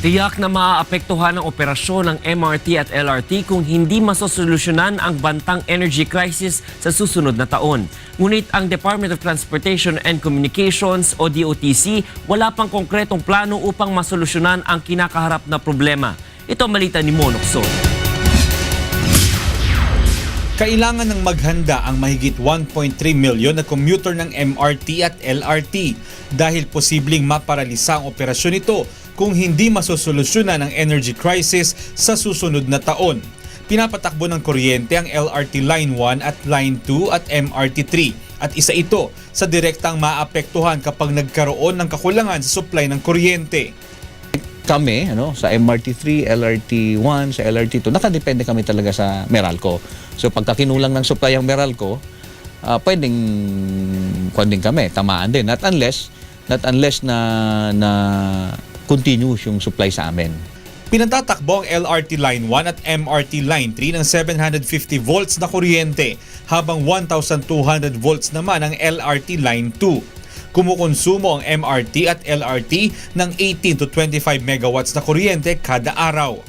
Tiyak na maaapektuhan ang operasyon ng MRT at LRT kung hindi masosolusyonan ang bantang energy crisis sa susunod na taon. Ngunit ang Department of Transportation and Communications o DOTC wala pang konkretong plano upang masolusyonan ang kinakaharap na problema. Ito ang malita ni Monok So. Kailangan ng maghanda ang mahigit 1.3 milyon na commuter ng MRT at LRT dahil posibleng maparalisa ang operasyon nito kung hindi masosolusyonan ang energy crisis sa susunod na taon. Pinapatakbo ng kuryente ang LRT Line 1 at Line 2 at MRT 3 at isa ito sa direktang maapektuhan kapag nagkaroon ng kakulangan sa supply ng kuryente. Kami ano sa MRT3, LRT1, sa LRT2 nakadepende kami talaga sa Meralco. So pagka kinulang ng supply ang Meralco, ah, pwedeng kunding kami, tamaan din. Not unless not unless na na continuous yung supply sa amin. Pinatatakbo ang LRT Line 1 at MRT Line 3 ng 750 volts na kuryente habang 1,200 volts naman ang LRT Line 2. Kumukonsumo ang MRT at LRT ng 18 to 25 megawatts na kuryente kada araw.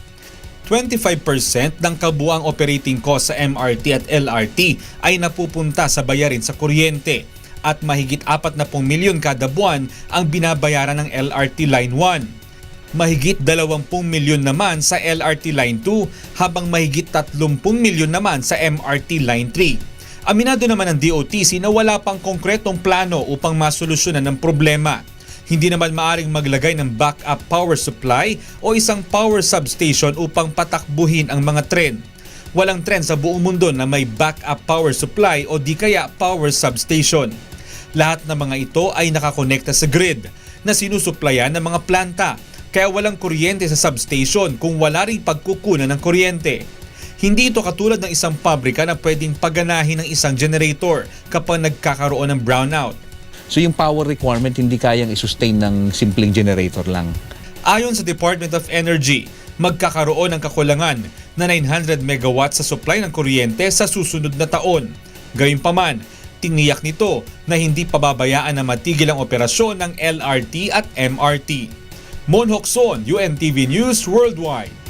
25% ng kabuang operating cost sa MRT at LRT ay napupunta sa bayarin sa kuryente at mahigit 40 milyon kada buwan ang binabayaran ng LRT Line 1. Mahigit 20 milyon naman sa LRT Line 2 habang mahigit 30 milyon naman sa MRT Line 3. Aminado naman ng DOTC na wala pang konkretong plano upang masolusyonan ng problema. Hindi naman maaring maglagay ng backup power supply o isang power substation upang patakbuhin ang mga tren. Walang tren sa buong mundo na may backup power supply o di kaya power substation. Lahat ng mga ito ay nakakonekta sa grid na sinusuplayan ng mga planta kaya walang kuryente sa substation kung wala ring pagkukunan ng kuryente. Hindi ito katulad ng isang pabrika na pwedeng paganahin ng isang generator kapag nagkakaroon ng brownout. So yung power requirement hindi kayang i-sustain ng simpleng generator lang. Ayon sa Department of Energy, magkakaroon ng kakulangan na 900 megawatts sa supply ng kuryente sa susunod na taon. Gayunpaman, tiniyak nito na hindi pababayaan na matigil ang operasyon ng LRT at MRT. Mon Hokson, UNTV News Worldwide.